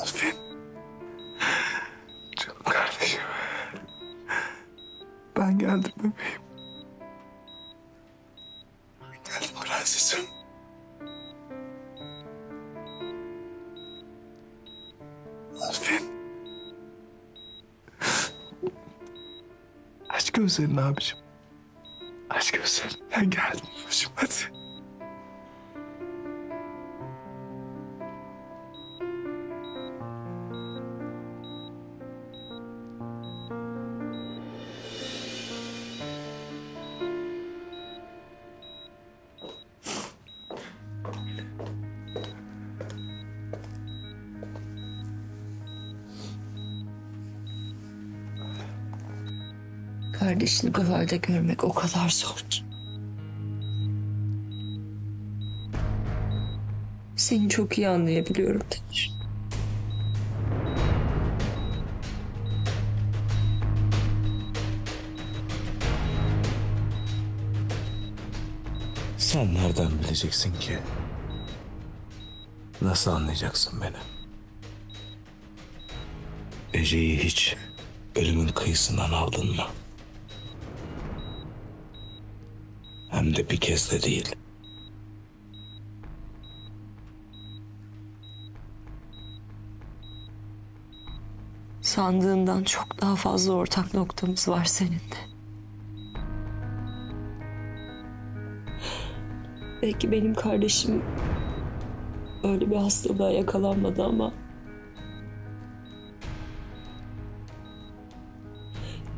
Arifin. Canım kardeşim. Ben geldim bebeğim. Geldim prensesim. Arifin. Aç gözlerini abiciğim. Aç gözlerini. Ben geldim Kardeşini bu halde görmek o kadar zor ki. Seni çok iyi anlayabiliyorum Demir. Sen nereden bileceksin ki? Nasıl anlayacaksın beni? Ece'yi hiç ölümün kıyısından aldın mı? Hem de bir kez de değil. Sandığından çok daha fazla ortak noktamız var seninle. Belki benim kardeşim öyle bir hastalığa yakalanmadı ama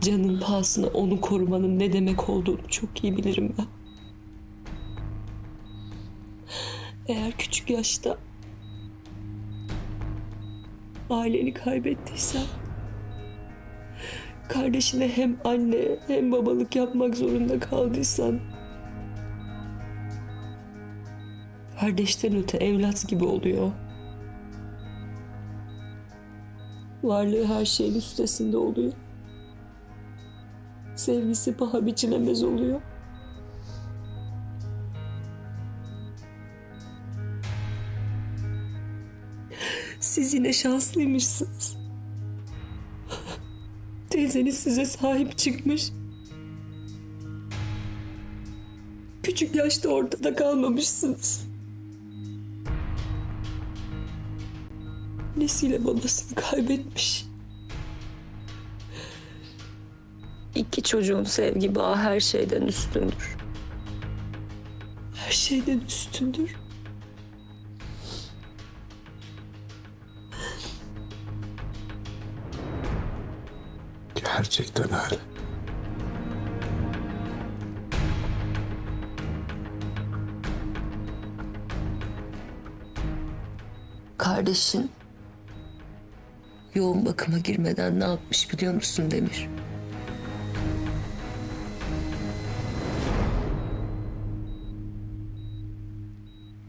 canın pahasına onu korumanın ne demek olduğunu çok iyi bilirim ben. Eğer küçük yaşta aileni kaybettiysen kardeşine hem anne hem babalık yapmak zorunda kaldıysan kardeşten öte evlat gibi oluyor. Varlığı her şeyin üstesinde oluyor. Sevgisi paha biçilemez oluyor. Siz yine şanslıymışsınız. Teyzeniz size sahip çıkmış. Küçük yaşta ortada kalmamışsınız. Annesiyle babasını kaybetmiş. İki çocuğun sevgi bağı her şeyden üstündür. Her şeyden üstündür. Gerçekten öyle. Kardeşin yoğun bakıma girmeden ne yapmış biliyor musun Demir?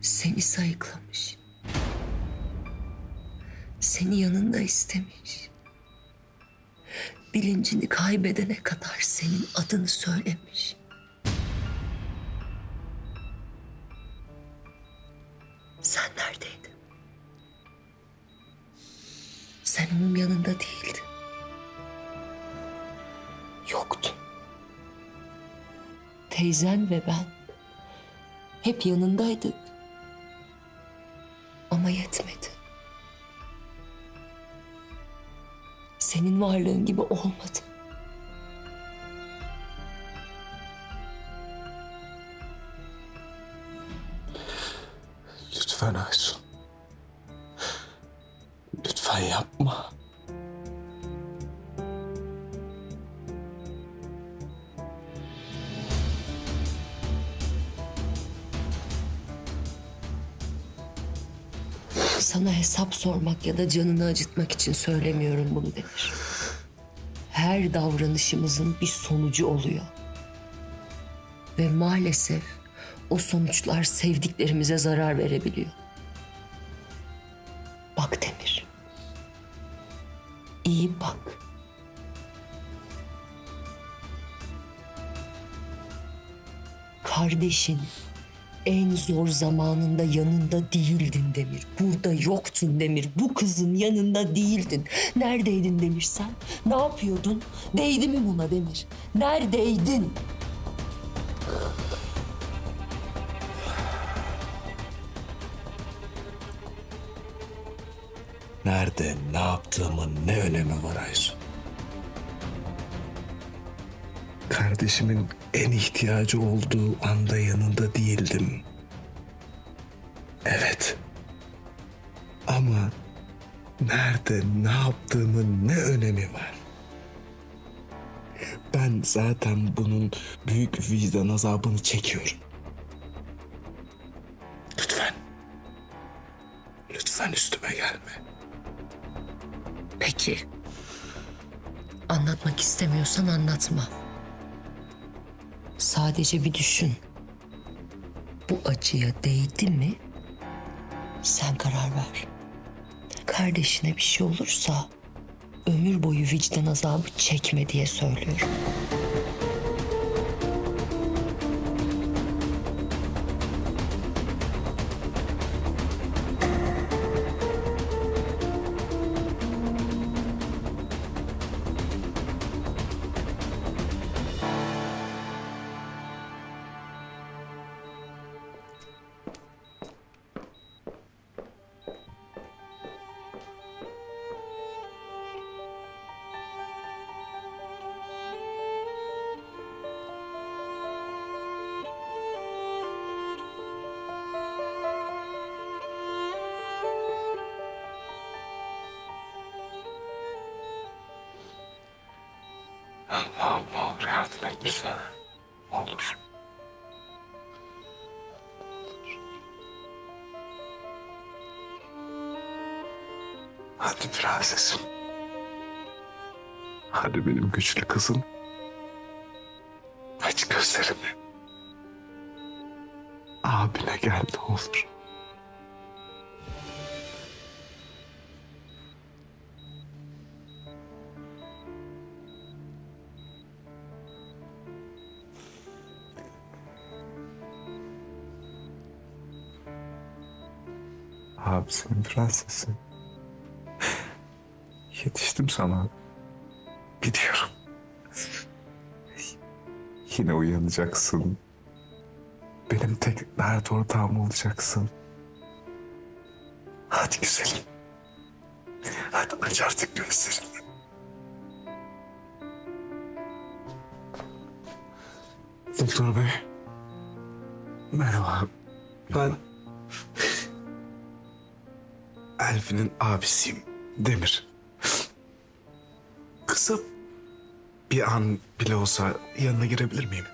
Seni sayıklamış. Seni yanında istemiş. Bilincini kaybedene kadar senin adını söylemiş. Sen neredeydin? Sen onun yanında değildin. Yoktun. Teyzen ve ben hep yanındaydık. Senin varlığın gibi olmadı. Lütfen Aysun. Hesap sormak ya da canını acıtmak için söylemiyorum bunu Demir. Her davranışımızın bir sonucu oluyor. Ve maalesef o sonuçlar sevdiklerimize zarar verebiliyor. Bak Demir. İyi bak. Kardeşin En zor zamanında yanında değildin Demir. Burada yoktun Demir. Bu kızın yanında değildin. Neredeydin Demir sen? Ne yapıyordun? Değdi mi buna Demir? Neredeydin? Nerede, ne yaptığımın ne önemi var Aysu? Kardeşimin en ihtiyacı olduğu anda yanında değildim. Evet. Ama nerede, ne yaptığımın ne önemi var? Ben zaten bunun büyük vicdan azabını çekiyorum. Lütfen. Lütfen üstüme gelme. Peki. Anlatmak istemiyorsan anlatma. Sadece bir düşün. Bu acıya değdi mi? Sen karar ver. Kardeşine bir şey olursa ömür boyu vicdan azabı çekme diye söylüyorum. Ne olur. Hadi prensesim. Hadi benim güçlü kızım. Aç gözlerini. Abine gel ne olur. Abisinin prensesi. Yetiştim sana. Biliyorum. Yine uyanacaksın. Benim tek dert ortağım olacaksın. Hadi güzelim. Hadi aç artık gözlerini. Doktor bey. Merhaba. Ben Elfin'in abisiyim. Demir. Kısa bir an bile olsa yanına girebilir miyim?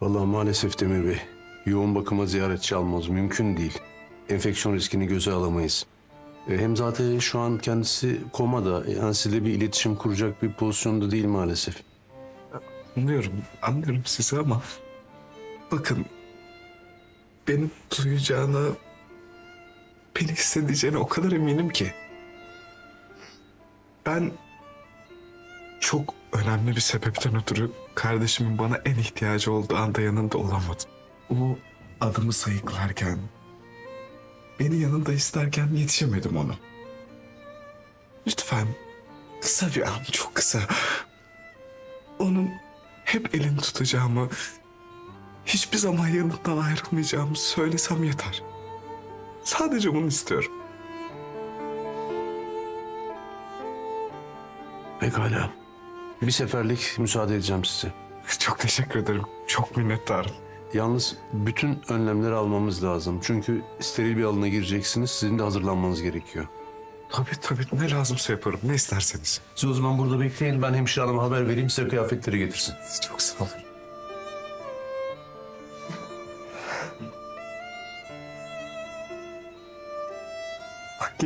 Vallahi maalesef Demir Bey. Yoğun bakıma ziyaretçi almamız mümkün değil. Enfeksiyon riskini göze alamayız. E, Hem zaten şu an kendisi komada. Yani sizle bir iletişim kuracak bir pozisyonda değil maalesef. Anlıyorum, anlıyorum sizi ama... Bakın... Beni duyacağına... Beni hissedeceğine o kadar eminim ki. Ben... Çok önemli bir sebepten ötürü kardeşimin bana en ihtiyacı olduğu anda yanında olamadım. O adımı sayıklarken... Beni yanında isterken yetişemedim ona. Lütfen kısa bir an, çok kısa. Onun hep elini tutacağımı, hiçbir zaman yanından ayrılmayacağımı söylesem yeter. Sadece bunu istiyorum. Pekala. Bir seferlik müsaade edeceğim size. Çok teşekkür ederim. Çok minnettarım. Yalnız bütün önlemleri almamız lazım. Çünkü steril bir alana gireceksiniz. Sizin de hazırlanmanız gerekiyor. Tabii tabii ne lazımsa yaparım. Ne isterseniz. Siz o zaman burada bekleyin. Ben hemşire hanıma haber vereyim. Size kıyafetleri getirsin. Çok sağ olun.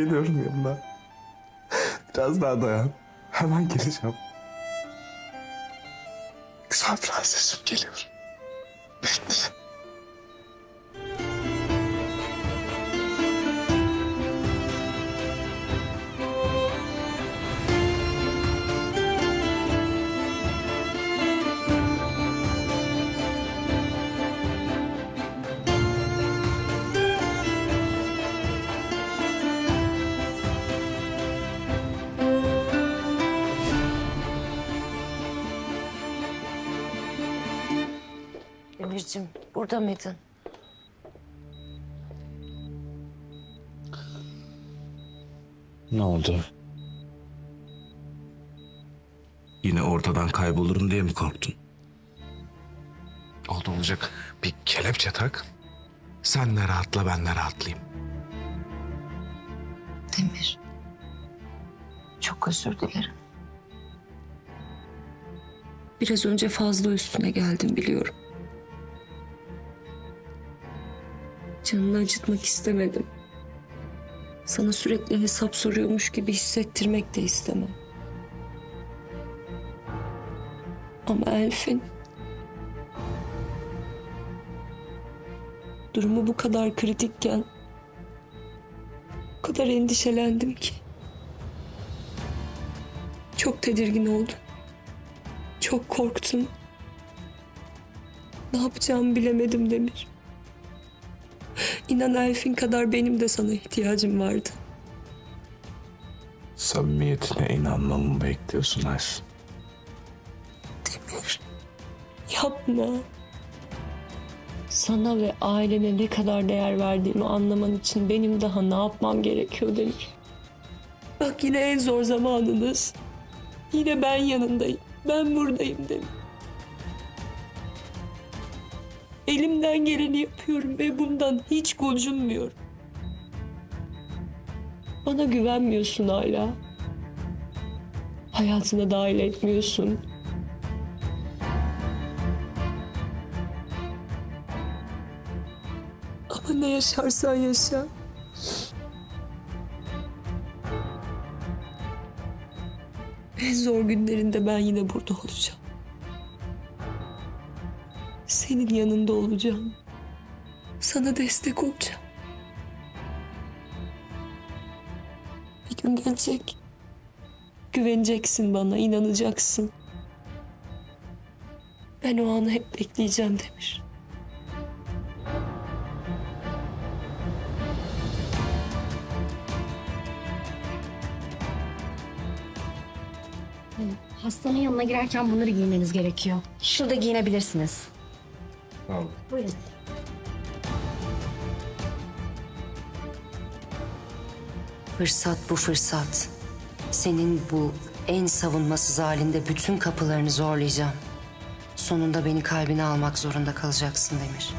Geliyorum yanına. Biraz daha dayan. Hemen geleceğim. Güzel prensesim geliyorum. Bekle. Demircim, burada mıydın? Ne oldu? Yine ortadan kaybolurum diye mi korktun? Oldu olacak. Bir kelepçe tak. Sen de rahatla ben de rahatlayayım. Demir. Çok özür dilerim. Biraz önce fazla üstüne geldim biliyorum. Canını acıtmak istemedim. Sana sürekli hesap soruyormuş gibi hissettirmek de istemem. Ama Elfin... Durumu bu kadar kritikken o kadar endişelendim ki. Çok tedirgin oldum. Çok korktum. Ne yapacağımı bilemedim Demir. İnan Elfin kadar benim de sana ihtiyacım vardı. Samimiyetine inanmamı bekliyorsun Aysun. Demir. Yapma. Sana ve ailene ne kadar değer verdiğimi anlaman için benim daha ne yapmam gerekiyor Demir. Bak yine en zor zamanınız. Yine ben yanındayım. Ben buradayım Demir. Elimden geleni yapıyorum ve bundan hiç gocunmuyorum. Bana güvenmiyorsun hala. Hayatına dahil etmiyorsun. Ama ne yaşarsan yaşa. En zor günlerinde ben yine burada olacağım. Senin yanında olacağım. Sana destek olacağım. Bir gün gelecek. Güveneceksin bana, inanacaksın. Ben o anı hep bekleyeceğim Demir. Hastanın yanına girerken bunları giymeniz gerekiyor. Şurada giyinebilirsiniz. Tamam. Buyurun. Fırsat bu fırsat. Senin bu en savunmasız halinde bütün kapılarını zorlayacağım. Sonunda beni kalbine almak zorunda kalacaksın Demir.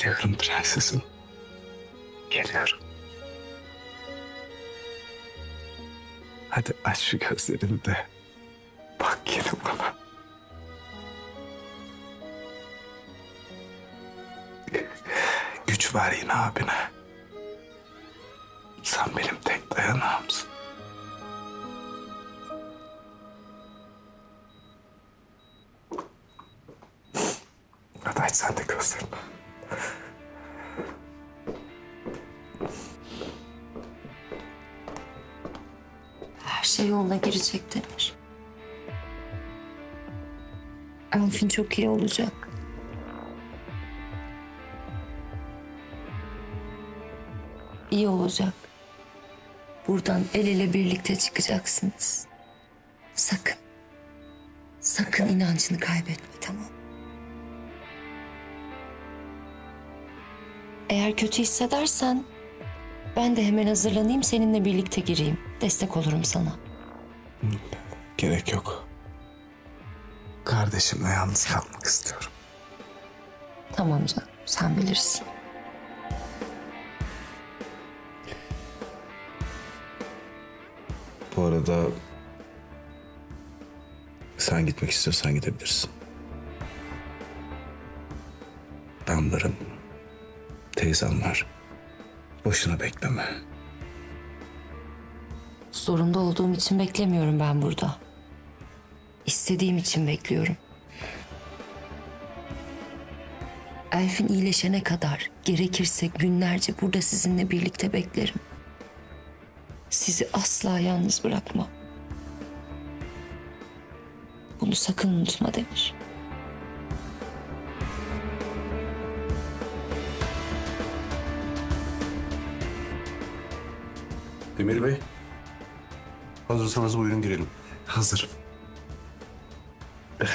Geliyorum prensesim. Geliyorum. Hadi aç şu gözlerini de. Bak yine bana. Güç ver yine abine. Sen benim tek dayanağımsın. Hadi aç sen de gözlerini. Her şey yoluna girecek Demir. Elfin çok iyi olacak. İyi olacak. Buradan el ele birlikte çıkacaksınız. Sakın. Sakın inancını kaybetme tamam mı? Eğer kötü hissedersen ben de hemen hazırlanayım seninle birlikte gireyim. Destek olurum sana. Gerek yok. Kardeşimle yalnız kalmak istiyorum. Tamam canım sen bilirsin. Bu arada sen gitmek istiyorsan gidebilirsin. teyzem var. Boşuna bekleme. Zorunda olduğum için beklemiyorum ben burada. İstediğim için bekliyorum. Elf'in iyileşene kadar gerekirse günlerce burada sizinle birlikte beklerim. Sizi asla yalnız bırakmam. Bunu sakın unutma Demir. Demir Bey, hazırsanız buyurun girelim. Hazırım.